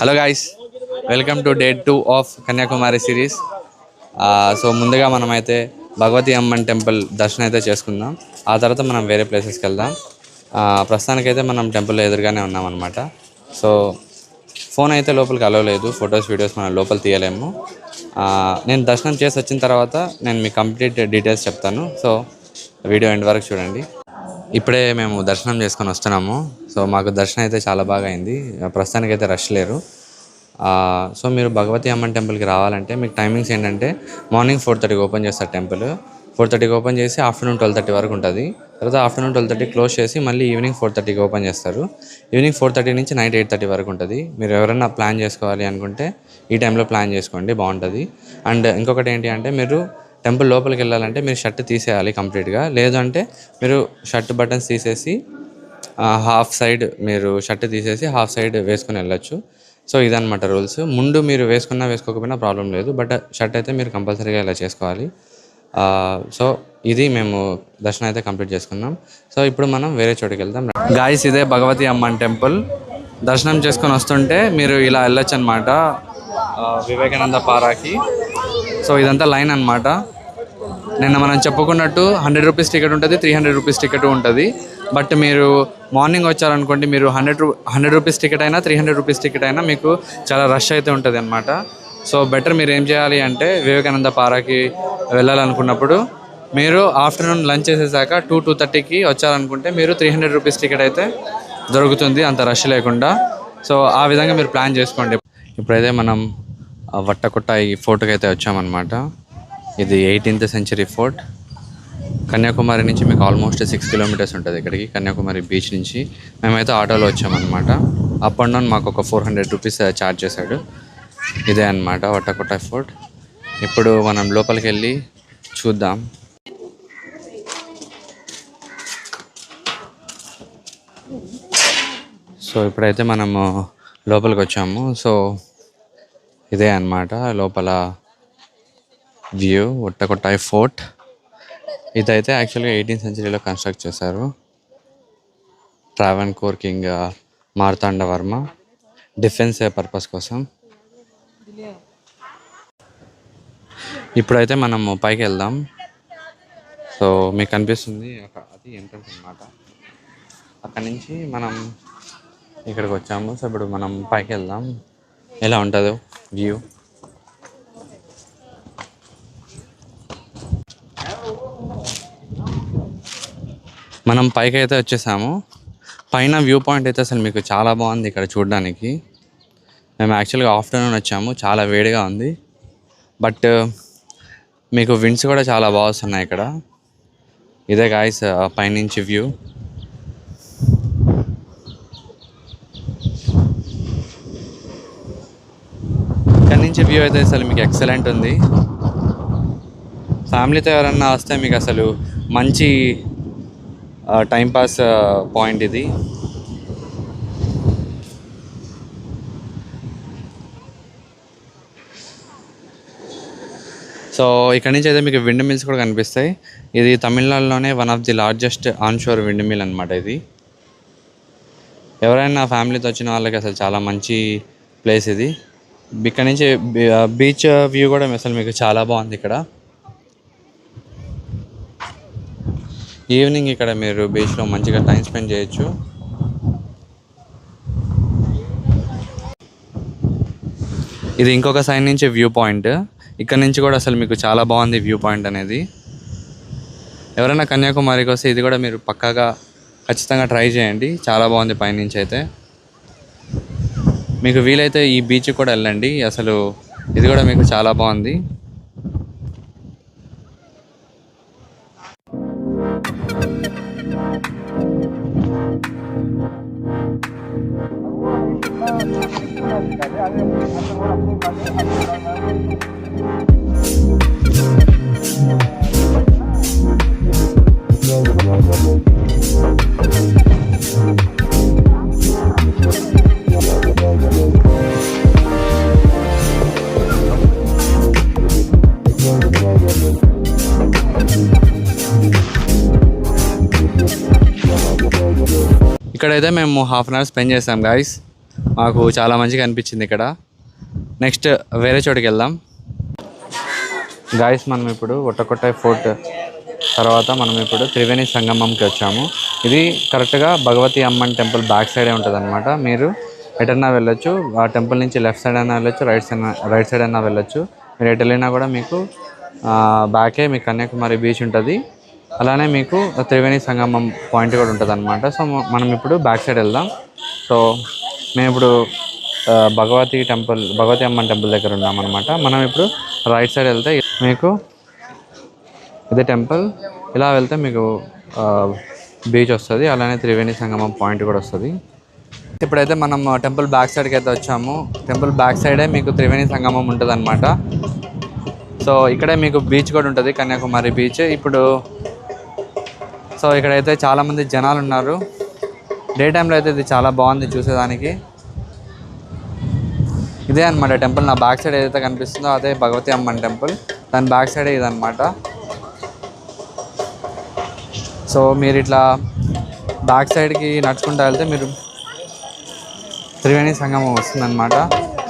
Hello guys welcome to day two of Kanyakumari series so ముందుగా మనమైతే Bhagavati Amman temple దర్శనం అయితే చేసుకుందాం. ఆ తర్వాత మనం వేరే ప్లేసెస్కి వెళ్దాం. Uh, ప్రస్తుతానికైతే మనం టెంపుల్ ఎదురుగానే ఉన్నాం అనమాట సో ఫోన్ అయితే లోపలికి అలవలేదు ఫొటోస్ వీడియోస్ మనం లోపల తీయలేము. Uh, నేను దర్శనం చేసి వచ్చిన తర్వాత నేను మీకు కంప్లీట్ డీటెయిల్స్ చెప్తాను. సో వీడియో ఎండ్ వరకు చూడండి. ఇప్పుడే మేము దర్శనం చేసుకొని వస్తున్నాము. సో మాకు దర్శనం అయితే చాలా బాగా అయింది. Uh, ప్రస్తుతానికి అయితే రష్ లేరు. సో మీరు భగవతి అమ్మన్ టెంపుల్కి రావాలంటే మీకు టైమింగ్స్ ఏంటంటే మార్నింగ్ ఫోర్ థర్టీకి ఓపెన్ చేస్తారు టెంపుల్. ఫోర్ థర్టీకి ఓపెన్ చేసి ఆఫ్టర్నూన్ ట్వెల్వ్ థర్టీ వరకు ఉంటుంది. తర్వాత ఆఫ్టర్నూన్ ట్వెల్వ్ థర్టీ క్లోజ్ చేసి మళ్ళీ ఈవినింగ్ ఫోర్ థర్టీకి ఓపెన్ చేస్తారు. ఈవినింగ్ ఫోర్ థర్టీ నుంచి నైట్ ఎయిట్ థర్టీ వరకు ఉంటుంది. మీరు ఎవరైనా ప్లాన్ చేసుకోవాలి అనుకుంటే ఈ టైంలో ప్లాన్ చేసుకోండి బాగుంటుంది. అండ్ ఇంకొకటి ఏంటి అంటే మీరు టెంపుల్ లోపలికి వెళ్ళాలంటే మీరు షర్ట్ తీసేయాలి కంప్లీట్గా. లేదు అంటే మీరు షర్ట్ బటన్స్ తీసేసి హాఫ్ సైడ్ మీరు షర్ట్ తీసేసి హాఫ్ సైడ్ వేసుకుని వెళ్ళొచ్చు. సో ఇదన్నమాట రూల్స్. ముందు మీరు వేసుకున్నా వేసుకోకపోయినా ప్రాబ్లం లేదు. బట్ షర్ట్ అయితే మీరు కంపల్సరీగా ఇలా చేసుకోవాలి. సో ఇది మేము దర్శనం అయితే కంప్లీట్ చేసుకున్నాం. సో ఇప్పుడు మనం వేరే చోటుకి వెళ్దాం. గాయస్ ఇదే భగవతి అమ్మన్ టెంపుల్. దర్శనం చేసుకొని వస్తుంటే మీరు ఇలా వెళ్ళొచ్చు అనమాట వివేకానంద పారాకి. సో ఇదంతా లైన్ అన్నమాట. నిన్న మనం చెప్పుకున్నట్టు హండ్రెడ్ రూపీస్ టికెట్ ఉంటుంది త్రీ హండ్రెడ్ రూపీస్ టికెట్ ఉంటుంది. బట్ మీరు మార్నింగ్ వచ్చారనుకోండి మీరు హండ్రెడ్ రూ హండ్రెడ్ రూపీస్ టికెట్ అయినా త్రీ హండ్రెడ్ రూపీస్ టికెట్ అయినా మీకు చాలా రష్ అయితే ఉంటుంది అనమాట సో బెటర్ మీరు ఏం చేయాలి అంటే వివేకానంద పారాకి వెళ్ళాలనుకున్నప్పుడు మీరు ఆఫ్టర్నూన్ లంచ్ చేసేసాక టూ టూ థర్టీకి వచ్చారనుకుంటే మీరు త్రీ హండ్రెడ్ రూపీస్ టికెట్ అయితే దొరుకుతుంది అంత రష్ లేకుండా. సో ఆ విధంగా మీరు ప్లాన్ చేసుకోండి. ఇప్పుడైతే మనం వట్టకుట్ట ఈ ఫోర్ట్కి అయితే వచ్చామన్నమాట. ఇది ఎయిటీన్త్ సెంచరీ ఫోర్ట్. కన్యాకుమారి నుంచి మీకు ఆల్మోస్ట్ సిక్స్ కిలోమీటర్స్ ఉంటుంది ఇక్కడికి. కన్యాకుమారి బీచ్ నుంచి మేమైతే ఆటోలో వచ్చామన్నమాట. అప్ అండ్ డౌన్ మాకు ఒక ఫోర్ హండ్రెడ్ రూపీస్ ఛార్జ్ చేశాడు. ఇదే అన్నమాట వట్టకుట్ట ఫోర్ట్ ఇప్పుడు మనం లోపలికి వెళ్ళి చూద్దాం. సో ఇప్పుడైతే మనము లోపలికి వచ్చాము సో ఇదే అన్నమాట లోపల వ్యూ ఒట్టకొట్టాయి ఫోర్ట్ ఇదైతే యాక్చువల్గా ఎయిటీన్ సెంచరీలో కన్స్ట్రక్ట్ చేశారు. Travancore king Marthanda Varma defence purpose కోసం. ఇప్పుడైతే మనం పైకి వెళ్దాం. సో మీకు కనిపిస్తుంది ఒక అది ఎంట్రన్స్ అన్నమాట. అక్కడ నుంచి మనం ఇక్కడికి వచ్చాము. సో ఇప్పుడు మనం పైకి వెళ్దాం. ఎలా ఉంటుందో వ్యూ మనం పైకి అయితే వచ్చేసాము. పైన వ్యూ పాయింట్ అయితే అసలు మీకు చాలా బాగుంది ఇక్కడ చూడడానికి. మేము యాక్చువల్గా ఆఫ్టర్నూన్ వచ్చాము చాలా వేడిగా ఉంది. బట్ మీకు విండ్స్ కూడా చాలా బాగా వస్తున్నాయి ఇక్కడ. ఇదే గాయస్ పైనుంచి వ్యూ. ఇక్కడ నుంచి వ్యూ అయితే అసలు మీకు ఎక్సలెంట్ ఉంది. ఫ్యామిలీతో ఎవరన్నా వస్తే మీకు అసలు మంచి టైంపాస్ పాయింట్ ఇది. సో ఇక్కడ నుంచి అయితే మీకు విండ్ మిల్స్ కూడా కనిపిస్తాయి. ఇది తమిళనాడులోనే one of the largest onshore windmill అనమాట ఇది. ఎవరైనా ఫ్యామిలీతో వచ్చిన వాళ్ళకి అసలు చాలా మంచి ప్లేస్ ఇది. ఇక్కడ నుంచి బీచ్ వ్యూ కూడా అసలు మీకు చాలా బాగుంది ఇక్కడ. ఈవినింగ్ ఇక్కడ మీరు బీచ్లో మంచిగా టైం స్పెండ్ చేయొచ్చు. ఇది ఇంకొక సైడ్ నుంచి వ్యూ పాయింట్. ఇక్కడ నుంచి కూడా అసలు మీకు చాలా బాగుంది వ్యూ పాయింట్ అనేది. ఎవరైనా కన్యాకుమారికి వస్తే ఇది కూడా మీరు పక్కాగా ఖచ్చితంగా ట్రై చేయండి. చాలా బాగుంది పైనుంచి అయితే. మీకు వీలైతే ఈ బీచ్ కూడా వెళ్ళండి. అసలు ఇది కూడా మీకు చాలా బాగుంది. ఇక్కడైతే మేము హాఫ్ అన్ అవర్ స్పెండ్ చేసాం గాయస్ మాకు చాలా మంచిగా అనిపించింది ఇక్కడ. నెక్స్ట్ వేరే చోటుకి వెళ్దాం. గాయస్ మనం ఇప్పుడు ఒట్టకొట్టాయి ఫోర్ట్ తర్వాత మనం ఇప్పుడు త్రివేణి సంగమంకి వచ్చాము. ఇది కరెక్ట్గా భగవతి అమ్మన్ టెంపుల్ బ్యాక్ సైడే ఉంటుంది అనమాట మీరు ఎటన్నా వెళ్ళొచ్చు ఆ టెంపుల్ నుంచి లెఫ్ట్ సైడ్ అయినా వెళ్ళొచ్చు రైట్ సైడ్ రైట్ సైడ్ అయినా వెళ్ళొచ్చు. మీరు ఎటు వెళ్ళినా కూడా మీకు బ్యాకే మీకు కన్యాకుమారి బీచ్ ఉంటుంది. అలానే మీకు త్రివేణి సంగమం పాయింట్ కూడా ఉంటుంది అనమాట సో మనం ఇప్పుడు బ్యాక్ సైడ్ వెళ్దాం. సో మేము ఇప్పుడు భగవతి టెంపుల్ భగవతి అమ్మన్ టెంపుల్ దగ్గర ఉన్నాం అనమాట మనం ఇప్పుడు రైట్ సైడ్ వెళ్తే మీకు ఇదే టెంపుల్. ఇలా వెళ్తే మీకు బీచ్ వస్తుంది. అలానే త్రివేణి సంగమం పాయింట్ కూడా వస్తుంది. ఇప్పుడైతే మనం టెంపుల్ బ్యాక్ సైడ్కి అయితే వచ్చాము. టెంపుల్ బ్యాక్ సైడే మీకు త్రివేణి సంగమం ఉంటుంది అనమాట సో ఇక్కడే మీకు బీచ్ కూడా ఉంటుంది. కన్యాకుమారి బీచ్. ఇప్పుడు సో ఇక్కడైతే చాలామంది జనాలు ఉన్నారు. డే టైంలో అయితే ఇది చాలా బాగుంది చూసేదానికి. ఇదే అనమాట టెంపుల్. నా బ్యాక్ సైడ్ ఏదైతే కనిపిస్తుందో అదే భగవతి అమ్మన్ టెంపుల్. దాని బ్యాక్ సైడే ఇదనమాట సో మీరు ఇట్లా బ్యాక్ సైడ్కి నడుచుకుంటూ వెళ్తే మీరు త్రివేణి సంగమం వస్తుందన్నమాట.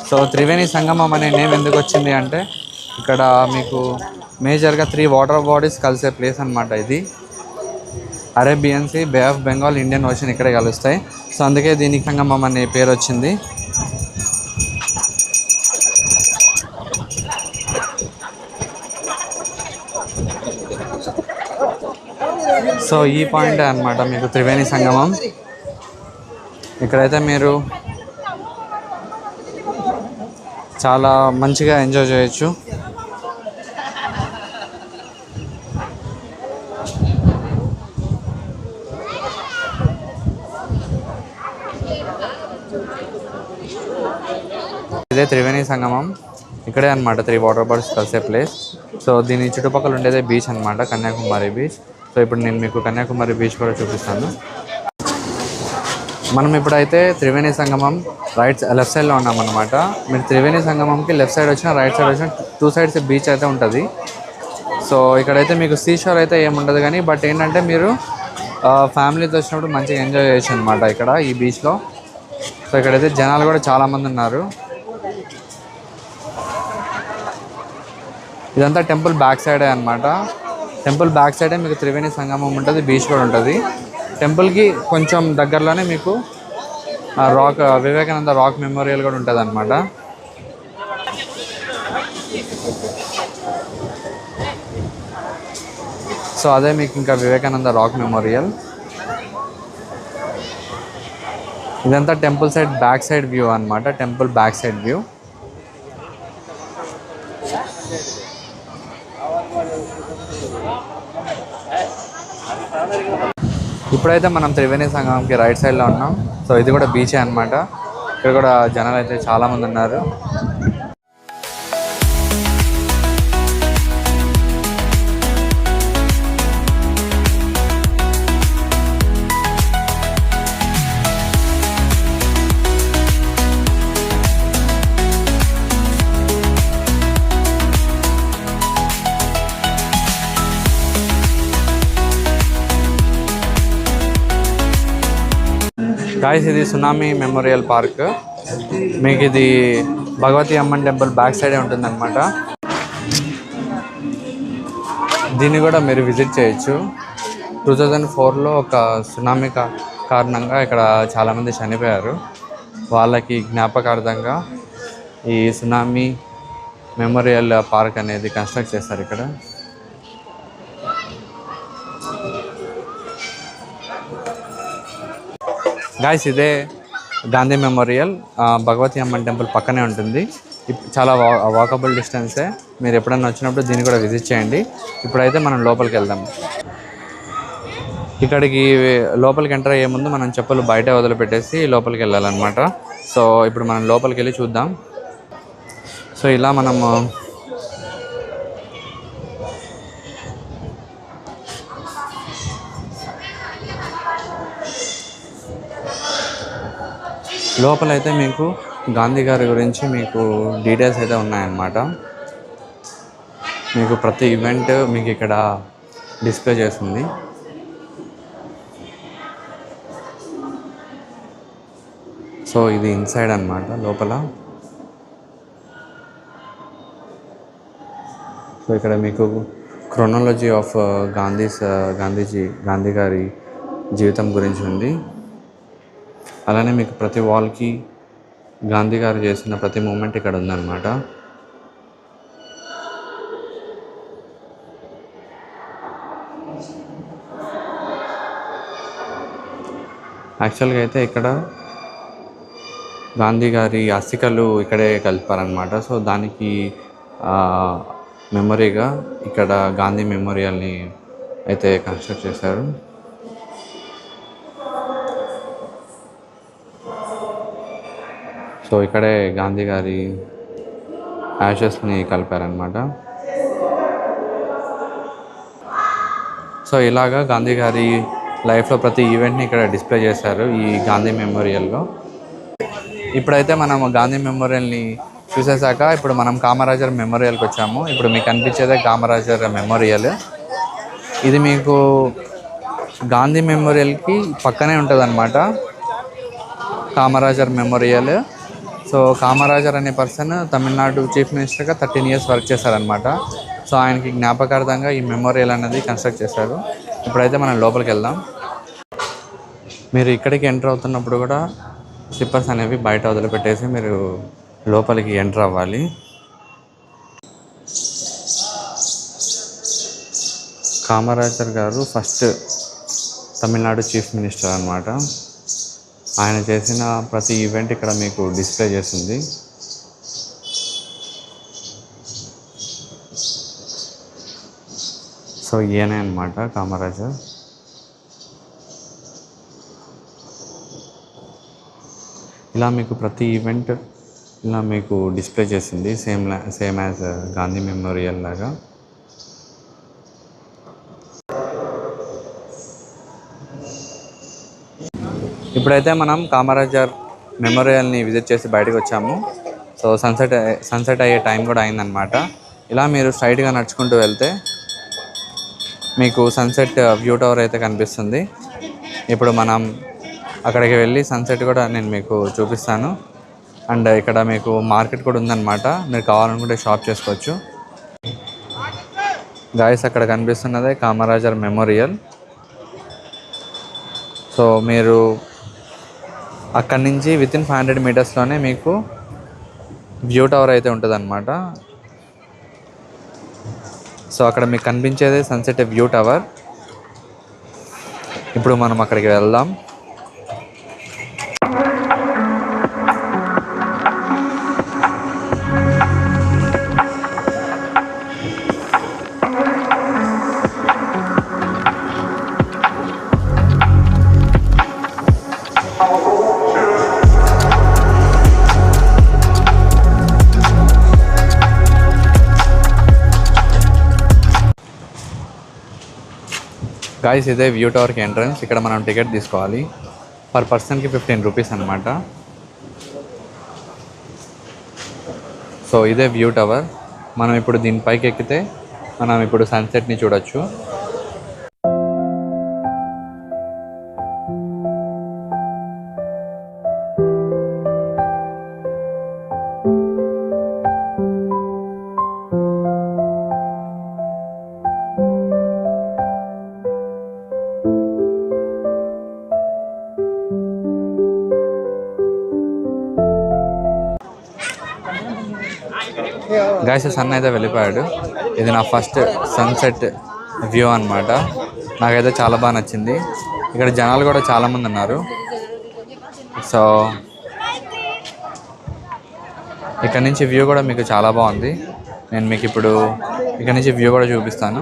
సో త్రివేణి సంగమం అనే నేమ్ ఎందుకు వచ్చింది అంటే ఇక్కడ మీకు మేజర్గా త్రీ వాటర్ బాడీస్ కలిసే ప్లేస్ అన్నమాట ఇది. Arabian sea bay of Bengal Indian ocean ఇక్కడే కలుస్తాయి. సో అందుకే దీనికి సంగమం అనే పేరు వచ్చింది. సో ఈ పాయింట్ అనమాట మీకు త్రివేణి సంగమం. ఇక్కడైతే మీరు చాలా మంచిగా ఎంజాయ్ చేయొచ్చు. ఇదే త్రివేణి సంగమం. ఇక్కడే అనమాట త్రీ వాటర్ బర్డ్స్ కలిసే ప్లేస్. సో దీని చుట్టుపక్కల ఉండేదే బీచ్ అనమాట కన్యాకుమారి బీచ్. సో ఇప్పుడు నేను మీకు కన్యాకుమారి బీచ్ కూడా చూపిస్తాను. మనం ఇప్పుడైతే త్రివేణి సంగమం రైట్ లెఫ్ట్ సైడ్లో ఉన్నామన్నమాట మీరు త్రివేణి సంగమంకి లెఫ్ట్ సైడ్ వచ్చినా రైట్ సైడ్ వచ్చినా టూ సైడ్స్ బీచ్ అయితే ఉంటుంది. సో ఇక్కడైతే మీకు సీ షోర్ అయితే ఏముండదు కానీ బట్ ఏంటంటే మీరు ఫ్యామిలీతో వచ్చినప్పుడు మంచిగా ఎంజాయ్ చేయొచ్చు అనమాట ఇక్కడ ఈ బీచ్లో సో ఇక్కడైతే జనాలు కూడా చాలామంది ఉన్నారు. ఇదంతా టెంపుల్ బ్యాక్ సైడే అనమాట టెంపుల్ బ్యాక్ సైడే మీకు త్రివేణి సంగమం ఉంటుంది బీచ్ కూడా ఉంటుంది. టెంపుల్కి కొంచెం దగ్గరలోనే మీకు రాక్ వివేకానంద రాక్ మెమోరియల్ కూడా ఉంటుంది అనమాట సో అదే మీకు ఇంకా వివేకానంద రాక్ మెమోరియల్. ఇదంతా temple side back side view అనమాట టెంపుల్ బ్యాక్ సైడ్ వ్యూ. ఇప్పుడైతే మనం త్రివేణి సంగమంకి రైట్ సైడ్లో ఉన్నాం. సో ఇది కూడా బీచే అన్నమాట. ఇక్కడ కూడా జనాలు అయితే చాలామంది ఉన్నారు. గాయస్ ఇది సునామీ మెమోరియల్ పార్క్ మీకు ఇది భగవతి అమ్మన్ టెంపుల్ బ్యాక్ సైడే ఉంటుందన్నమాట. దీన్ని కూడా మీరు విజిట్ చేయొచ్చు. టూ థౌజండ్ ఫోర్లో ఒక సునామీ కా కారణంగా ఇక్కడ చాలామంది చనిపోయారు. వాళ్ళకి జ్ఞాపకార్థంగా ఈ సునామీ మెమోరియల్ పార్క్ అనేది కన్స్ట్రక్ట్ చేస్తారు ఇక్కడ. గాయస్ ఇదే గాంధీ మెమోరియల్ భగవతి అమ్మన్ టెంపుల్ పక్కనే ఉంటుంది. ఇప్- చాలా వా వాకబుల్ డిస్టెన్సే మీరు ఎప్పుడైనా వచ్చినప్పుడు దీన్ని కూడా విజిట్ చేయండి. ఇప్పుడైతే మనం లోపలికి వెళ్దాం. ఇక్కడికి లోపలికి ఎంటర్ అయ్యే ముందు మనం చెప్పులు బయట వదిలిపెట్టేసి లోపలికి వెళ్ళాలన్నమాట. సో ఇప్పుడు మనం లోపలికి వెళ్ళి చూద్దాం. సో ఇలా మనము లోపలైతే మీకు గాంధీ గారి గురించి మీకు డీటెయిల్స్ అయితే ఉన్నాయన్నమాట. మీకు ప్రతి ఈవెంట్ మీకు ఇక్కడ డిస్ప్లే చేస్తుంది. సో ఇది ఇన్సైడ్ అన్నమాట లోపల. సో ఇక్కడ మీకు క్రొనాలజీ ఆఫ్ గాంధీస్ గాంధీజీ గాంధీ గారి జీవితం గురించి ఉంది. అలానే మీకు ప్రతి వాల్కి గాంధీ గారు చేసిన ప్రతి మూమెంట్ ఇక్కడ ఉందన్నమాట. యాక్చువల్గా అయితే ఇక్కడ గాంధీ గారి అస్థికలు ఇక్కడే కలిపారనమాట సో దానికి మెమొరీగా ఇక్కడ గాంధీ మెమోరియల్ని అయితే కన్స్ట్రక్ట్ చేశారు. సో ఇక్కడే గాంధీ గారి యాషెస్ని కలిపారనమాట సో ఇలాగా గాంధీ గారి లైఫ్లో ప్రతి ఈవెంట్ని ఇక్కడ డిస్ప్లే చేశారు ఈ గాంధీ మెమోరియల్లో. ఇప్పుడైతే మనం గాంధీ మెమోరియల్ని చూసేసాక ఇప్పుడు మనం కామరాజర్ మెమోరియల్కి వచ్చాము. ఇప్పుడు మీకు అనిపించేదే కామరాజర్ మెమోరియల్. ఇది మీకు గాంధీ మెమోరియల్కి పక్కనే ఉంటుంది కామరాజర్ మెమోరియల్. సో కామరాజర్ అనే పర్సన్ తమిళనాడు చీఫ్ మినిస్టర్గా థర్టీన్ ఇయర్స్ వర్క్ చేశారనమాట సో ఆయనకి జ్ఞాపకార్థంగా ఈ మెమోరియల్ అనేది కన్స్ట్రక్ట్ చేశారు. ఇప్పుడైతే మనం లోపలికి వెళ్దాం. మీరు ఇక్కడికి ఎంటర్ అవుతున్నప్పుడు కూడా స్లిప్పర్స్ అనేవి బయట వదిలిపెట్టేసి మీరు లోపలికి ఎంటర్ అవ్వాలి. కామరాజర్ గారు ఫస్ట్ తమిళనాడు చీఫ్ మినిస్టర్ అనమాట ఆయన చేసిన ప్రతి ఈవెంట్ ఇక్కడ మీకు డిస్ప్లే చేస్తుంది. సో ఈయనే అనమాట కామరాజు. ఇలా మీకు ప్రతి ఈవెంట్ ఇలా మీకు డిస్ప్లే చేసింది same same as Gandhi memorial లాగా. ఇప్పుడైతే మనం కామరాజర్ మెమోరియల్ని విజిట్ చేసి బయటకు వచ్చాము. సో సన్సెట్ సన్సెట్ అయ్యే టైం కూడా అయిందనమాట ఇలా మీరు స్ట్రైట్గా నడుచుకుంటూ వెళ్తే మీకు సన్సెట్ వ్యూ టవర్ అయితే కనిపిస్తుంది. ఇప్పుడు మనం అక్కడికి వెళ్ళి సన్సెట్ కూడా నేను మీకు చూపిస్తాను. అండ్ ఇక్కడ మీకు మార్కెట్ కూడా ఉందన్నమాట. మీరు కావాలనుకుంటే షాప్ చేసుకోవచ్చు. గాయస్ అక్కడ కనిపిస్తున్నదే కామరాజర్ మెమోరియల్. సో మీరు అక్కడి నుంచి విత్ ఇన్ ఫైవ్ హండ్రెడ్ మీటర్స్లోనే మీకు వ్యూ టవర్ అయితే ఉంటుంది సో అక్కడ మీకు కనిపించేది సన్సెట్ వ్యూ టవర్ ఇప్పుడు మనం అక్కడికి వెళ్దాం. గాయస్ ఇదే వ్యూ టవర్కి ఎంట్రన్స్ ఇక్కడ మనం టికెట్ తీసుకోవాలి. పర్ పర్సన్కి ఫిఫ్టీన్ రూపీస్ అనమాట సో ఇదే వ్యూ టవర్ మనం ఇప్పుడు దీని పైకి ఎక్కితే మనం ఇప్పుడు సన్సెట్ని చూడొచ్చు. గాయస్ సన్ అయితే వెళ్ళిపోయాడు. ఇది నా ఫస్ట్ సన్సెట్ వ్యూ అన్నమాట. నాకైతే చాలా బాగా నచ్చింది. ఇక్కడ జనాలు కూడా చాలామంది ఉన్నారు. సో ఇక్కడ నుంచి వ్యూ కూడా మీకు చాలా బాగుంది. నేను మీకు ఇప్పుడు ఇక్కడ నుంచి వ్యూ కూడా చూపిస్తాను.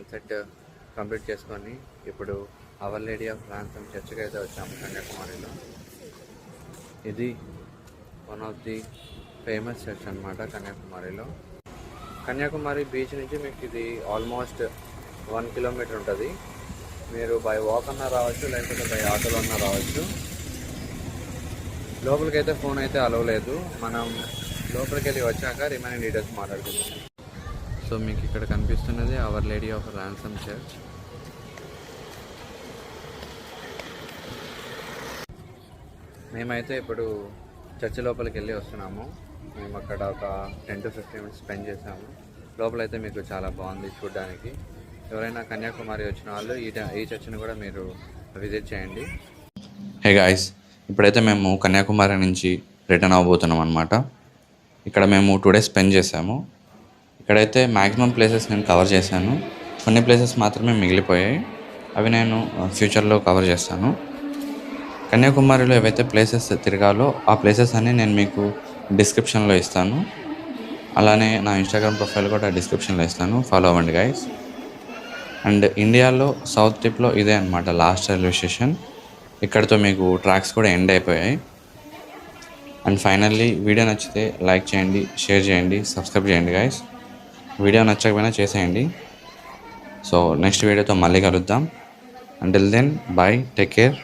సన్సెట్ కంప్లీట్ చేసుకొని ఇప్పుడు అవర్ లేడీ ఆఫ్ ప్రాంతం చర్చకి అయితే వచ్చాము కన్యాకుమారిలో ఇది one of the famous church అనమాట కన్యాకుమారిలో కన్యాకుమారి బీచ్ నుంచి మీకు ఇది ఆల్మోస్ట్ వన్ కిలోమీటర్ ఉంటుంది. మీరు బై వాక్ అన్నా రావచ్చు లేకపోతే బై ఆటోలో అన్నా రావచ్చు. లోపలికి అయితే ఫోన్ అయితే అలవలేదు మనం లోపలికి వెళ్ళి వచ్చాక రిమైనింగ్ డీటెయిల్స్ మాట్లాడుకుందాం. సో మీకు ఇక్కడ కనిపిస్తున్నది our lady of ransom church మేమైతే ఇప్పుడు చర్చ్ లోపలికి వెళ్ళి వస్తున్నాము. మేము అక్కడ ఒక ten to fifteen minutes spend చేసాము. లోపలైతే మీకు చాలా బాగుంది చూడడానికి. ఎవరైనా కన్యాకుమారి వచ్చిన వాళ్ళు ఈ ఈ చర్చ్ని కూడా మీరు విజిట్ చేయండి. హే గాయస్ ఇప్పుడైతే మేము కన్యాకుమారి నుంచి రిటర్న్ అవ్వబోతున్నాం అనమాట ఇక్కడ మేము టూ డేస్ స్పెండ్ చేసాము. ఇక్కడైతే మ్యాక్సిమం ప్లేసెస్ నేను కవర్ చేశాను. కొన్ని ప్లేసెస్ మాత్రమే మిగిలిపోయాయి. అవి నేను ఫ్యూచర్లో కవర్ చేస్తాను. కన్యాకుమారిలో ఏవైతే ప్లేసెస్ తిరగాలో ఆ ప్లేసెస్ అన్నీ నేను మీకు డిస్క్రిప్షన్లో ఇస్తాను. అలానే నా ఇన్స్టాగ్రామ్ ప్రొఫైల్ కూడా డిస్క్రిప్షన్లో ఇస్తాను. ఫాలో అవ్వండి గైస్. అండ్ ఇండియాలో సౌత్ ట్రిప్లో ఇదే అనమాట లాస్ట్ రైల్వే స్టేషన్. ఇక్కడతో మీకు ట్రాక్స్ కూడా ఎండ్ అయిపోయాయి. అండ్ ఫైనల్లీ వీడియో నచ్చితే లైక్ చేయండి షేర్ చేయండి సబ్స్క్రైబ్ చేయండి గైస్. వీడియో నచ్చకపోయినా చేసేయండి. సో నెక్స్ట్ వీడియోతో మళ్ళీ కలుద్దాం. Until then bye take care